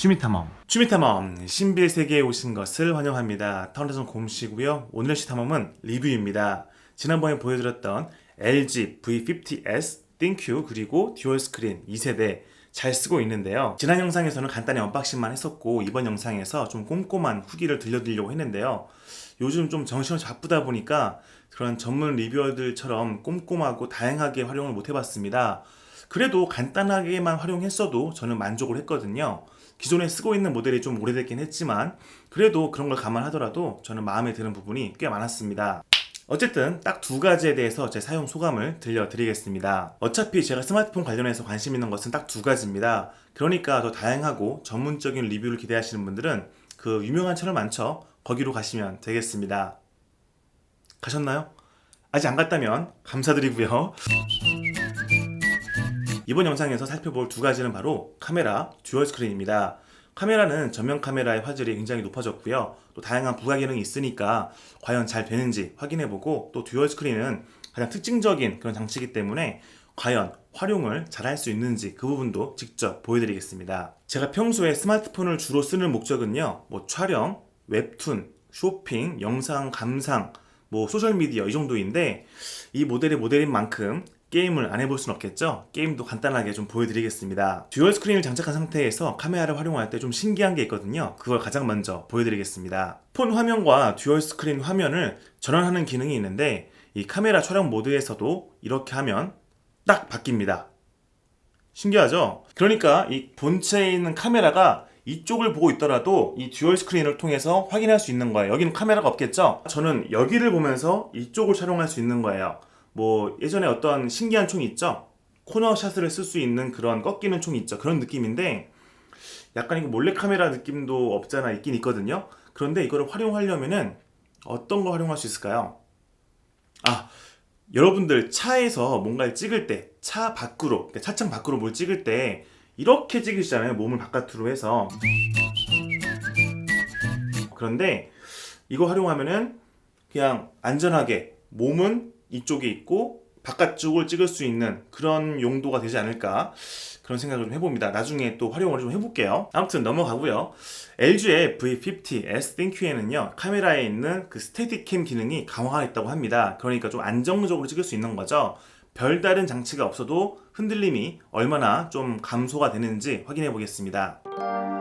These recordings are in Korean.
취미탐험 취미탐험 신비의 세계에 오신 것을 환영합니다. 타운에서 곰씨고요. 오늘의 시탐험은 리뷰입니다. 지난번에 보여드렸던 LG V50s, 띵큐 그리고 듀얼 스크린 2세대 잘 쓰고 있는데요. 지난 영상에서는 간단히 언박싱만 했었고 이번 영상에서 좀 꼼꼼한 후기를 들려드리려고 했는데요. 요즘 좀 정신없이 바쁘다 보니까 그런 전문 리뷰어들처럼 꼼꼼하고 다양하게 활용을 못 해봤습니다. 그래도 간단하게만 활용했어도 저는 만족을 했거든요. 기존에 쓰고 있는 모델이 좀 오래됐긴 했지만 그래도 그런 걸 감안하더라도 저는 마음에 드는 부분이 꽤 많았습니다. 어쨌든 딱 두 가지에 대해서 제 사용 소감을 들려드리겠습니다. 어차피 제가 스마트폰 관련해서 관심 있는 것은 딱 두 가지입니다. 그러니까 더 다양하고 전문적인 리뷰를 기대하시는 분들은 그 유명한 채널 많죠? 거기로 가시면 되겠습니다. 가셨나요? 아직 안 갔다면 감사드리고요. 이번 영상에서 살펴볼 두 가지는 바로 카메라, 듀얼 스크린입니다. 카메라는 전면 카메라의 화질이 굉장히 높아졌고요. 또 다양한 부가 기능이 있으니까 과연 잘 되는지 확인해보고 또 듀얼 스크린은 가장 특징적인 그런 장치이기 때문에 과연 활용을 잘 할 수 있는지 그 부분도 직접 보여드리겠습니다. 제가 평소에 스마트폰을 주로 쓰는 목적은요, 뭐 촬영, 웹툰, 쇼핑, 영상 감상, 뭐 소셜미디어 이 정도인데 이 모델이 모델인 만큼 게임을 안 해볼 순 없겠죠? 게임도 간단하게 좀 보여드리겠습니다. 듀얼 스크린을 장착한 상태에서 카메라를 활용할 때 좀 신기한 게 있거든요. 그걸 가장 먼저 보여드리겠습니다. 폰 화면과 듀얼 스크린 화면을 전환하는 기능이 있는데 이 카메라 촬영 모드에서도 이렇게 하면 딱 바뀝니다. 신기하죠? 그러니까 이 본체에 있는 카메라가 이쪽을 보고 있더라도 이 듀얼 스크린을 통해서 확인할 수 있는 거예요. 여기는 카메라가 없겠죠? 저는 여기를 보면서 이쪽을 촬영할 수 있는 거예요. 뭐 예전에 어떤 신기한 총이 있죠? 코너 샷을 쓸 수 있는 그런 꺾이는 총이 있죠. 그런 느낌인데 약간 이거 몰래 카메라 느낌도 없잖아 있긴 있거든요. 그런데 이거를 활용하려면은 어떤 거 활용할 수 있을까요? 아 여러분들 차에서 뭔가를 찍을 때 차 밖으로 그러니까 차창 밖으로 뭘 찍을 때 이렇게 찍으시잖아요 몸을 바깥으로 해서 그런데 이거 활용하면은 그냥 안전하게 몸은 이쪽에 있고 바깥쪽을 찍을 수 있는 그런 용도가 되지 않을까 그런 생각을 좀 해봅니다. 나중에 또 활용을 좀 해볼게요. 아무튼 넘어가고요. LG의 V50S ThinQ에는요 카메라에 있는 그 스테디캠 기능이 강화했다고 합니다. 그러니까 좀 안정적으로 찍을 수 있는 거죠. 별다른 장치가 없어도 흔들림이 얼마나 좀 감소가 되는지 확인해 보겠습니다.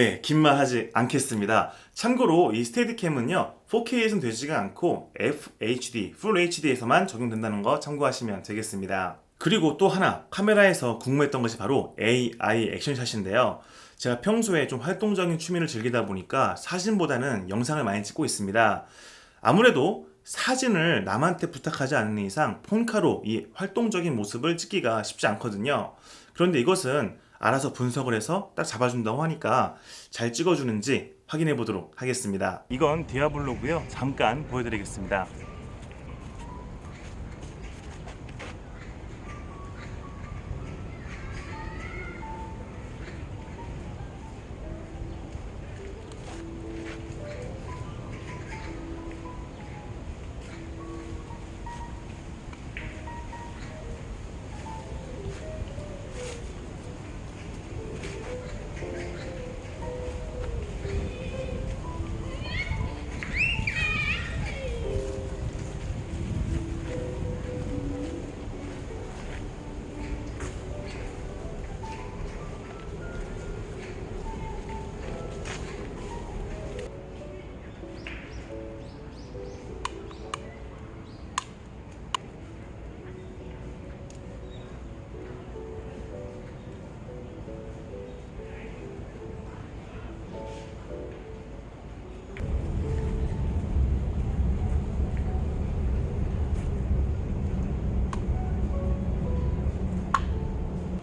네, 긴말 하지 않겠습니다. 참고로 이 스테디캠은요, 4K에선 되지가 않고 FHD, Full HD에서만 적용된다는 거 참고하시면 되겠습니다. 그리고 또 하나, 카메라에서 궁금했던 것이 바로 AI 액션샷인데요. 제가 평소에 좀 활동적인 취미를 즐기다 보니까 사진보다는 영상을 많이 찍고 있습니다. 아무래도 사진을 남한테 부탁하지 않는 이상 폰카로 이 활동적인 모습을 찍기가 쉽지 않거든요. 그런데 이것은 알아서 분석을 해서 딱 잡아준다고 하니까 잘 찍어주는지 확인해 보도록 하겠습니다. 이건 디아블로고요. 잠깐 보여드리겠습니다.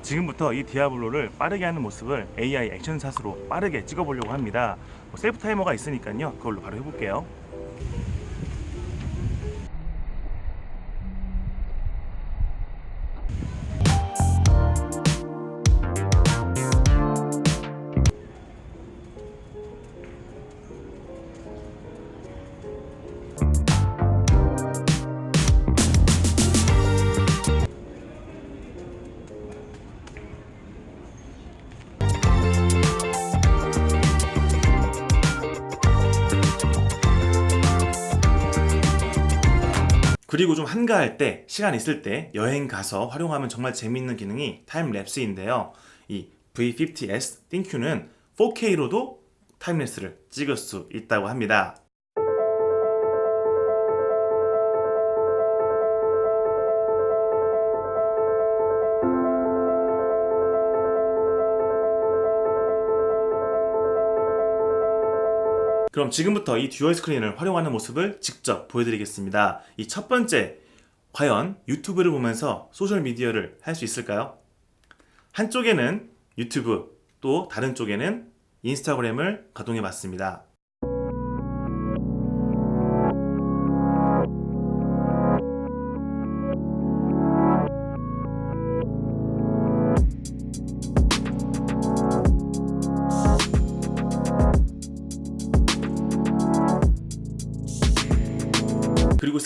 지금부터 이 디아블로를 빠르게 하는 모습을 AI 액션샷으로 빠르게 찍어보려고 합니다. 뭐 셀프 타이머가 있으니까요. 그걸로 바로 해볼게요. 그리고 좀 한가할 때, 시간 있을 때 여행 가서 활용하면 정말 재미있는 기능이 타임랩스인데요. 이 V50s 띵큐는 4K로도 타임랩스를 찍을 수 있다고 합니다. 그럼 지금부터 이 듀얼 스크린을 활용하는 모습을 직접 보여드리겠습니다. 이 첫 번째, 과연 유튜브를 보면서 소셜 미디어를 할 수 있을까요? 한쪽에는 유튜브, 또 다른 쪽에는 인스타그램을 가동해 봤습니다.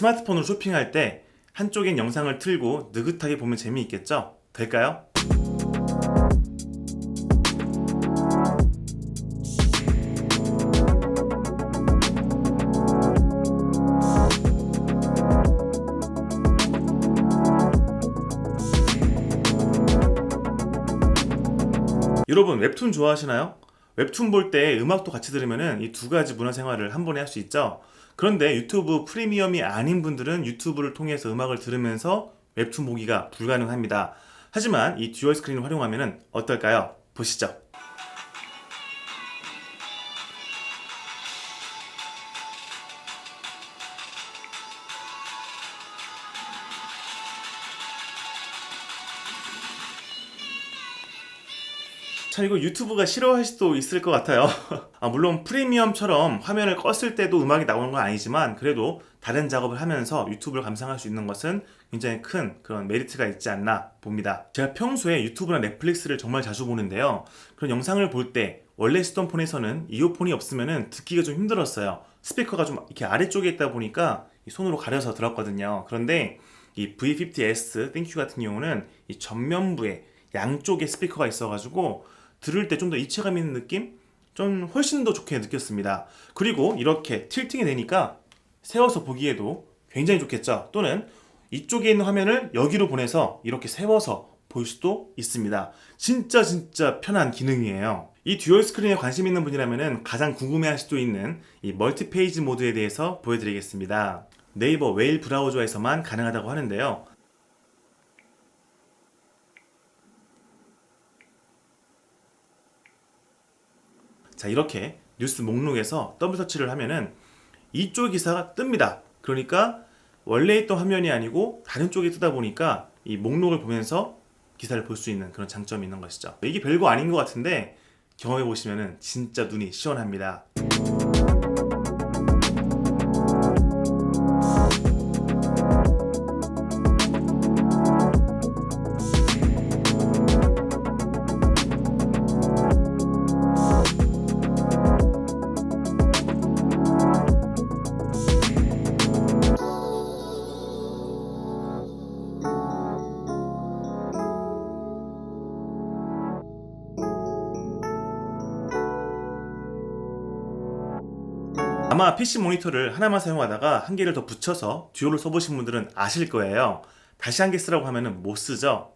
스마트폰으로 쇼핑할 때 한쪽엔 영상을 틀고 느긋하게 보면 재미있겠죠? 될까요? 여러분 웹툰 좋아하시나요? 웹툰 볼 때 음악도 같이 들으면은 이두 가지 문화 생활을 한 번에 할 수 있죠. 그런데 유튜브 프리미엄이 아닌 분들은 유튜브를 통해서 음악을 들으면서 웹툰 보기가 불가능합니다. 하지만 이 듀얼 스크린을 활용하면 어떨까요? 보시죠. 참 이거 유튜브가 싫어할 수도 있을 것 같아요. 아, 물론 프리미엄처럼 화면을 껐을 때도 음악이 나오는 건 아니지만 그래도 다른 작업을 하면서 유튜브를 감상할 수 있는 것은 굉장히 큰 그런 메리트가 있지 않나 봅니다. 제가 평소에 유튜브나 넷플릭스를 정말 자주 보는데요. 그런 영상을 볼 때 원래 쓰던 폰에서는 이어폰이 없으면 듣기가 좀 힘들었어요. 스피커가 좀 이렇게 아래쪽에 있다 보니까 이 손으로 가려서 들었거든요. 그런데 이 V50s 땡큐 같은 경우는 이 전면부에 양쪽에 스피커가 있어가지고 들을 때 좀 더 이체감 있는 느낌? 좀 훨씬 더 좋게 느꼈습니다. 그리고 이렇게 틸팅이 되니까 세워서 보기에도 굉장히 좋겠죠. 또는 이쪽에 있는 화면을 여기로 보내서 이렇게 세워서 볼 수도 있습니다. 진짜 진짜 편한 기능이에요. 이 듀얼 스크린에 관심 있는 분이라면 가장 궁금해할 수도 있는 이 멀티 페이지 모드에 대해서 보여드리겠습니다. 네이버 웨일 브라우저에서만 가능하다고 하는데요. 자 이렇게 뉴스 목록에서 더블 서치를 하면은 이쪽 기사가 뜹니다. 그러니까 원래 있던 화면이 아니고 다른 쪽에 뜨다 보니까 이 목록을 보면서 기사를 볼 수 있는 그런 장점이 있는 것이죠. 이게 별거 아닌 것 같은데 경험해 보시면은 진짜 눈이 시원합니다. 아마 PC 모니터를 하나만 사용하다가 한 개를 더 붙여서 듀얼을 써보신 분들은 아실 거예요. 다시 한 개 쓰라고 하면은 못 쓰죠?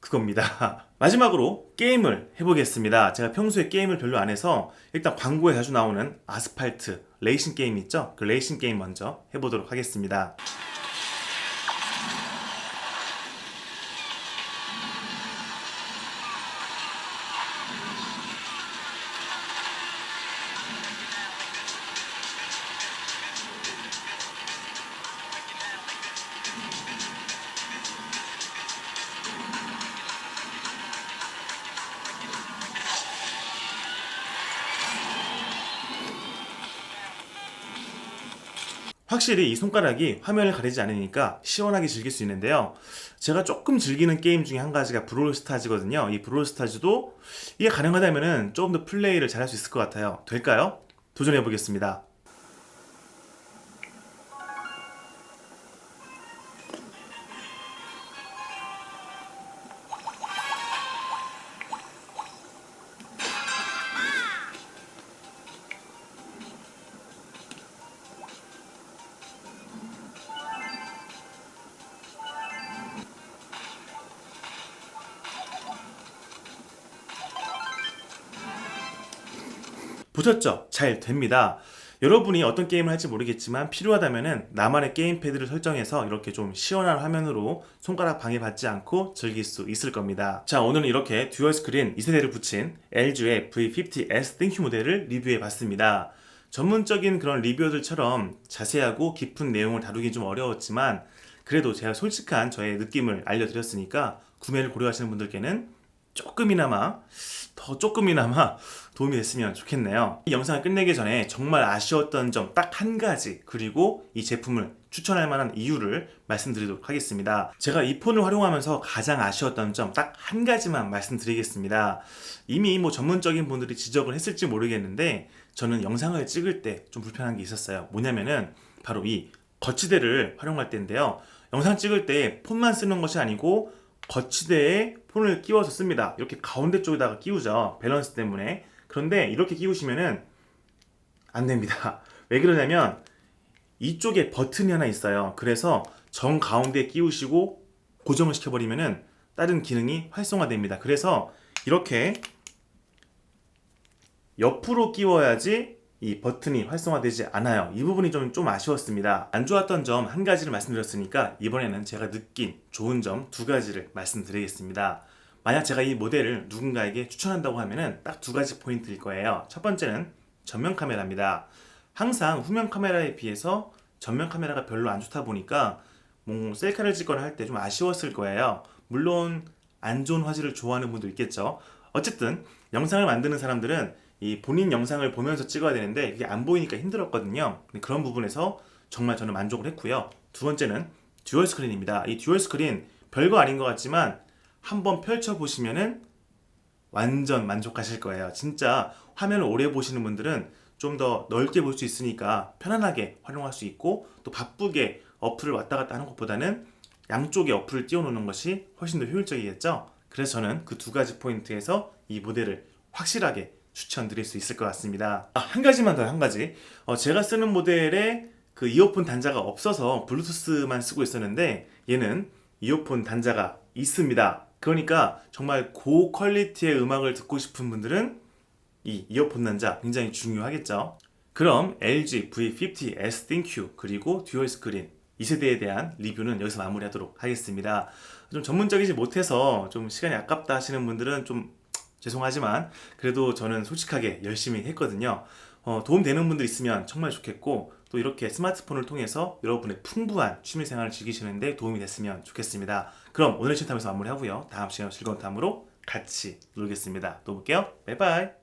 그겁니다. 마지막으로 게임을 해보겠습니다. 제가 평소에 게임을 별로 안 해서 일단 광고에 자주 나오는 아스팔트 레이싱 게임 있죠? 그 레이싱 게임 먼저 해보도록 하겠습니다. 확실히 이 손가락이 화면을 가리지 않으니까 시원하게 즐길 수 있는데요. 제가 조금 즐기는 게임 중에 한 가지가 브롤스타즈거든요. 이 브롤스타즈도 이게 가능하다면 조금 더 플레이를 잘할 수 있을 것 같아요. 될까요? 도전해 보겠습니다. 보셨죠? 잘 됩니다. 여러분이 어떤 게임을 할지 모르겠지만 필요하다면 나만의 게임 패드를 설정해서 이렇게 좀 시원한 화면으로 손가락 방해받지 않고 즐길 수 있을 겁니다. 자, 오늘은 이렇게 듀얼 스크린 2세대를 붙인 LG의 V50S 땡큐 모델을 리뷰해 봤습니다. 전문적인 그런 리뷰어들처럼 자세하고 깊은 내용을 다루기 좀 어려웠지만 그래도 제가 솔직한 저의 느낌을 알려드렸으니까 구매를 고려하시는 분들께는 조금이나마 더 조금이나마 도움이 됐으면 좋겠네요. 이 영상을 끝내기 전에 정말 아쉬웠던 점 딱 한 가지 그리고 이 제품을 추천할 만한 이유를 말씀드리도록 하겠습니다. 제가 이 폰을 활용하면서 가장 아쉬웠던 점 딱 한 가지만 말씀드리겠습니다. 이미 뭐 전문적인 분들이 지적을 했을지 모르겠는데 저는 영상을 찍을 때 좀 불편한 게 있었어요. 뭐냐면은 바로 이 거치대를 활용할 때인데요. 영상 찍을 때 폰만 쓰는 것이 아니고 거치대에 폰을 끼워서 씁니다. 이렇게 가운데 쪽에다가 끼우죠. 밸런스 때문에. 그런데 이렇게 끼우시면은 안 됩니다. 왜 그러냐면 이쪽에 버튼이 하나 있어요. 그래서 정 가운데 끼우시고 고정을 시켜버리면은 다른 기능이 활성화됩니다. 그래서 이렇게 옆으로 끼워야지 이 버튼이 활성화되지 않아요. 이 부분이 좀, 좀 아쉬웠습니다. 안 좋았던 점 한 가지를 말씀드렸으니까 이번에는 제가 느낀 좋은 점 두 가지를 말씀드리겠습니다. 만약 제가 이 모델을 누군가에게 추천한다고 하면은 딱 두 가지 포인트일 거예요. 첫 번째는 전면 카메라입니다. 항상 후면 카메라에 비해서 전면 카메라가 별로 안 좋다 보니까 뭐 셀카를 찍거나 할 때 좀 아쉬웠을 거예요. 물론 안 좋은 화질을 좋아하는 분도 있겠죠. 어쨌든 영상을 만드는 사람들은 이 본인 영상을 보면서 찍어야 되는데 이게 안 보이니까 힘들었거든요. 그런 부분에서 정말 저는 만족을 했고요. 두 번째는 듀얼 스크린입니다. 이 듀얼 스크린 별거 아닌 것 같지만 한번 펼쳐 보시면은 완전 만족하실 거예요. 진짜 화면을 오래 보시는 분들은 좀 더 넓게 볼 수 있으니까 편안하게 활용할 수 있고 또 바쁘게 어플을 왔다 갔다 하는 것보다는 양쪽에 어플을 띄워놓는 것이 훨씬 더 효율적이겠죠. 그래서 저는 그 두 가지 포인트에서 이 모델을 확실하게 추천드릴 수 있을 것 같습니다. 아, 한 가지만 더 한 가지. 어, 제가 쓰는 모델에 그 이어폰 단자가 없어서 블루투스만 쓰고 있었는데 얘는 이어폰 단자가 있습니다. 그러니까 정말 고 퀄리티의 음악을 듣고 싶은 분들은 이 이어폰 단자 굉장히 중요하겠죠. 그럼 LG V50S ThinQ 그리고 듀얼 스크린 2세대에 대한 리뷰는 여기서 마무리하도록 하겠습니다. 좀 전문적이지 못해서 좀 시간이 아깝다 하시는 분들은 좀 죄송하지만 그래도 저는 솔직하게 열심히 했거든요. 어, 도움되는 분들 있으면 정말 좋겠고 또 이렇게 스마트폰을 통해서 여러분의 풍부한 취미생활을 즐기시는데 도움이 됐으면 좋겠습니다. 그럼 오늘 실탐에서 마무리하고요. 다음 시간에 즐거운 탐으로 같이 놀겠습니다. 또 볼게요. 바이바이.